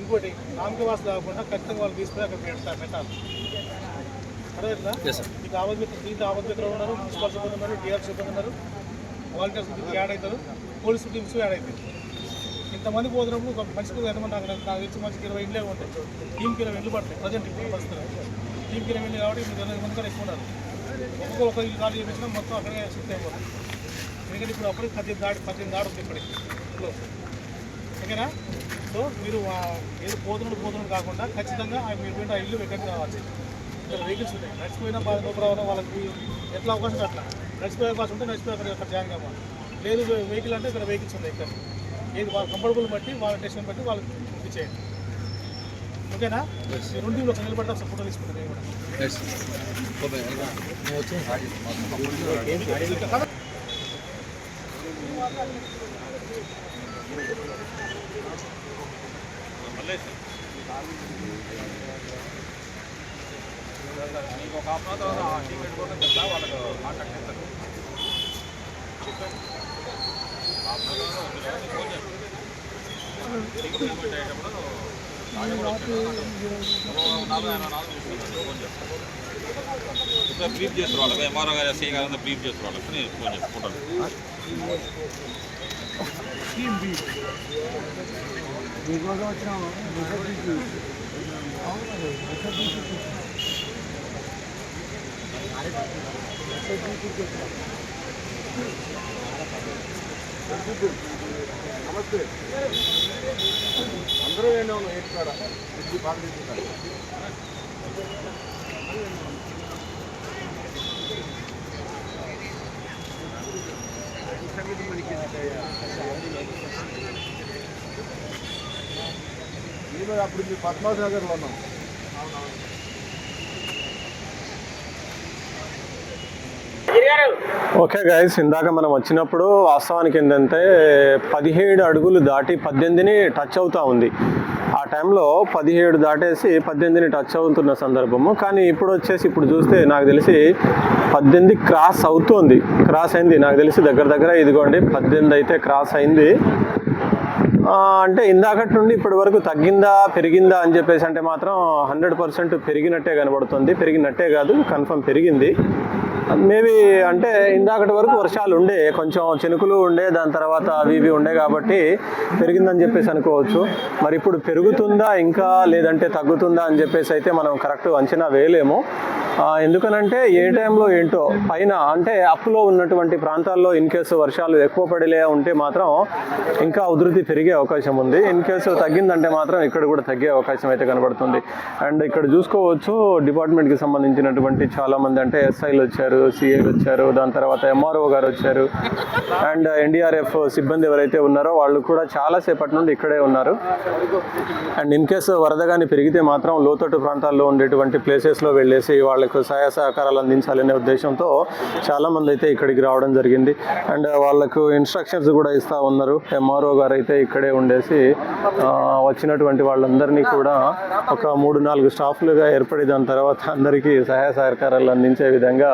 ఇంకోటి నామకి వాసు కాకుండా ఖచ్చితంగా వాళ్ళు తీసుకుని అక్కడ పెడతారు పెట్టాలి. మీకు దీంట్లో ఆవద్దు ఇక్కడ ఉన్నారు మున్సిపల్ సిబ్బంది ఉన్నారు డిఆర్ సిబ్బంది ఉన్నారు వాలంటీర్స్ యాడ్ అవుతారు పోలీస్ టీమ్స్ యాడ్ అవుతాయి. ఇంతమంది పోతున్నప్పుడు ఒక మనిషికి ఎంతమంది నాకు నాకు తెలిసి మనిషికి ఇరవై ఇండ్లే ఉంటాయి. టీంకి ఇరవై ఇండ్లు పడతాయి ప్రజెంట్ ఇప్పుడు పరిస్థితులు. టీంకి ఇరవై ఇండ్లు కాబట్టి మీరు ఇరవై మంది కూడా ఎక్కువ ఉన్నారు. ఒక్కొక్క ఒక ఇల్లు ఖాళీ చేపించినా మొత్తం అక్కడే షిఫ్ట్ అయిపోతుంది. ఎందుకంటే ఇప్పుడు అప్పటికి పద్దెనిమిది దాడి పద్దెనిమిది దాడి ఉంది ఇప్పటికి. ఇప్పుడు ఓకేనా? సో మీరు ఏదో పోతున్నాడు పోతున్నాడు కాకుండా ఖచ్చితంగా మీరు ఆ ఇల్లు వెకెట్ కావాలి. ఇక్కడ వెహికల్స్ ఉంటాయి. నడిచిపోయినా బాధ నొప్పి రావడం వాళ్ళకి ఎట్లా అవకాశం అట్లా? నడిచిపోయే అవకాశం ఉంటే నడిచిపోయి అక్కడ అక్కడ జాయిన్ కావాలి. లేదు వెహికల్ అంటే ఇక్కడ వెహికల్స్ ఉన్నాయి ఇక్కడ. ఏది వాళ్ళ కంఫర్టబుల్ బట్టి వాళ్ళ టెస్ట్ని బట్టి వాళ్ళకి ఇచ్చేయండి. ఓకేనా? మీరు ఉండి ఒక నిలబడి ఒకసారి ఫోటో కూడా. మీకు ఒక హాఫ్ అన్ అవర్ ఆ టికెట్ పెట్టుకోవడం చెప్తా వాళ్ళకు కాంటాక్ట్ చేస్తారు హాఫ్ అన్ అవర్ ఫోన్ చేస్తాను అయ్యేటప్పుడు బ్రీఫ్ చేస్తారు వాళ్ళకి. ఎంఆర్ఓ గారు ఎస్ఐ గారు అంతా బ్రీఫ్ చేస్తారు వాళ్ళకి. నేను ఫోన్ చేసుకుంటాను అందరూ ఏంటో ఎయిట్ కాడ ఇది బాగా తీసుకుంటారు నేను అప్పుడు మీ పద్మాసాగర్లో ఉన్నాం. ఓకే గైస్ ఇందాక మనం వచ్చినప్పుడు వాస్తవానికి ఏంటంటే పదిహేడు అడుగులు దాటి పద్దెనిమిదిని టచ్ అవుతూ ఉంది. ఆ టైంలో పదిహేడు దాటేసి పద్దెనిమిదిని టచ్ అవుతున్న సందర్భము. కానీ ఇప్పుడు వచ్చేసి ఇప్పుడు చూస్తే నాకు తెలిసి పద్దెనిమిది క్రాస్ అవుతోంది. క్రాస్ అయింది. నాకు తెలిసి దగ్గర దగ్గర ఇదిగోండి పద్దెనిమిది అయితే క్రాస్ అయింది. అంటే ఇందాకటి నుండి ఇప్పటి వరకు తగ్గిందా పెరిగిందా అని చెప్పేసి అంటే మాత్రం హండ్రెడ్ పర్సెంట్ పెరిగినట్టే కనబడుతుంది. పెరిగినట్టే కాదు కన్ఫర్మ్ పెరిగింది. మేబీ అంటే ఇందాకటి వరకు వర్షాలు ఉండే కొంచెం చినుకులు ఉండే దాని తర్వాత అవి ఇవి ఉండే కాబట్టి పెరిగిందని చెప్పేసి అనుకోవచ్చు. మరి ఇప్పుడు పెరుగుతుందా ఇంకా లేదంటే తగ్గుతుందా అని చెప్పేసి అయితే మనం కరెక్ట్ అంచనా వేయలేము. ఎందుకనంటే ఏ టైంలో ఏంటో పైన అంటే అప్లో ఉన్నటువంటి ప్రాంతాల్లో ఇన్ కేసు వర్షాలు ఎక్కువ పడిలే ఉంటే మాత్రం ఇంకా ఉధృతి పెరిగే అవకాశం ఉంది. ఇన్ కేసు తగ్గిందంటే మాత్రం ఇక్కడ కూడా తగ్గే అవకాశం అయితే కనబడుతుంది. అండ్ ఇక్కడ చూసుకోవచ్చు డిపార్ట్మెంట్కి సంబంధించినటువంటి చాలా మంది అంటే ఎస్ఐలు వచ్చారు సిఐలు వచ్చారు దాని తర్వాత ఎంఆర్ఓ గారు వచ్చారు. అండ్ ఎన్డీఆర్ఎఫ్ సిబ్బంది ఎవరైతే ఉన్నారో వాళ్ళు కూడా చాలా సేపటి నుండి ఇక్కడే ఉన్నారు. అండ్ ఇన్ కేసు వరద కానీ పెరిగితే మాత్రం లోతట్టు ప్రాంతాల్లో ఉండేటువంటి ప్లేసెస్లో వెళ్ళేసి వాళ్ళకు సహాయ సహకారాలు అందించాలనే ఉద్దేశంతో చాలామంది అయితే ఇక్కడికి రావడం జరిగింది. అండ్ వాళ్ళకు ఇన్స్ట్రక్షన్స్ కూడా ఇస్తూ ఉన్నారు. ఎంఆర్ఓ గారు అయితే ఇక్కడే ఉండేసి వచ్చినటువంటి వాళ్ళందరినీ కూడా ఒక మూడు నాలుగు స్టాఫ్లుగా ఏర్పడి దాని తర్వాత అందరికీ సహాయ సహకారాలు అందించే విధంగా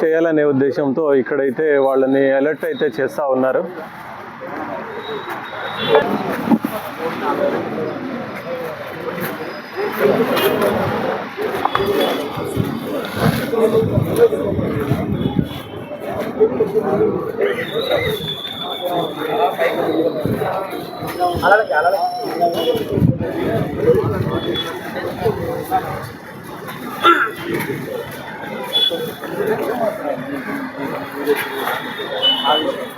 చేయాలనే ఉద్దేశంతో ఇక్కడైతే వాళ్ళని అలర్ట్ అయితే చేస్తూ ఉన్నారు. ఆ విషయం